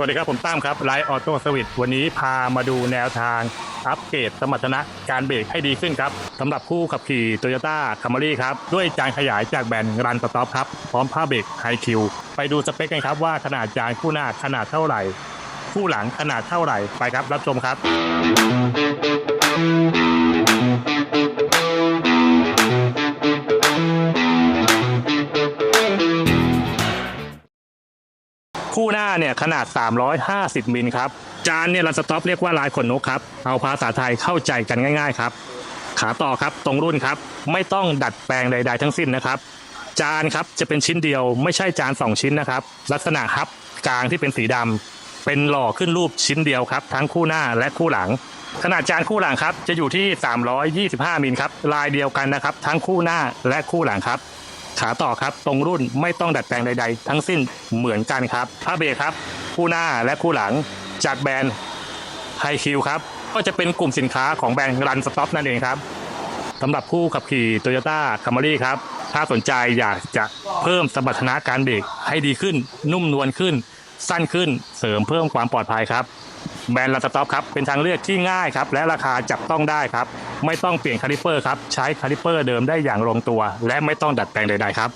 สวัสดีครับ ผมตั้มครับไลท์ออโต้สวิตวันนี้พามาดูแนวทาง อัปเกรดสมรรถนะการเบรกให้ดีขึ้นครับสำหรับผู้ขับขี่ Toyota Camry ครับ ด้วยจานขยายจากแบรนด์รันสต็อปครับ พร้อมผ้าเบรกไฮคิวไปดูสเปคกันครับว่าขนาดจานคู่หน้าขนาดเท่าไหร่ คู่หลังขนาดเท่าไหร่ไปครับรับชมครับ คู่หน้าเนี่ยขนาด 350 มิลครับ จานเนี่ยรันสต็อปเรียกว่าลายขนนกครับ เอาภาษาไทยเข้าใจกันง่าย ๆ ครับ ขาต่อครับตรงรุ่นครับ ไม่ต้องดัดแปลงใด ๆ ทั้งสิ้นนะครับ จานครับจะเป็นชิ้นเดียว ไม่ใช่จาน 2 ชิ้นนะครับ ลักษณะฮับกลางที่เป็นสีดำเป็นหล่อขึ้นรูปชิ้นเดียวครับ ทั้งคู่หน้าและคู่หลัง ขนาดจานคู่หลังครับจะอยู่ที่ 325 มิลครับลายเดียวกันนะครับ ทั้งคู่หน้าและคู่หลังครับ ขาต่อครับ ตรงรุ่นไม่ต้องดัดแปลงใด ๆ ทั้งสิ้นเหมือนกันครับผ้าเบรคครับ คู่หน้าและคู่หลังจากแบรนด์ไฮคิวครับก็จะเป็นกลุ่มสินค้าของแบรนด์รันสต็อปนั่นเองครับสำหรับผู้ขับขี่ Toyota Camry ครับ ถ้าสนใจอยากจะเพิ่มสมรรถนะการเบรกให้ดีขึ้น นุ่มนวลขึ้น สั้นขึ้นเสริมเพิ่มความปลอดภัยครับแบรนด์ลัสต็อปครับเป็นทางเลือกที่ง่ายครับและราคาจับต้องได้ครับ ไม่ต้องเปลี่ยนคาลิปเปอร์ครับใช้คาลิปเปอร์เดิมได้อย่างลงตัว และไม่ต้องดัดแปลงใด ๆ ครับ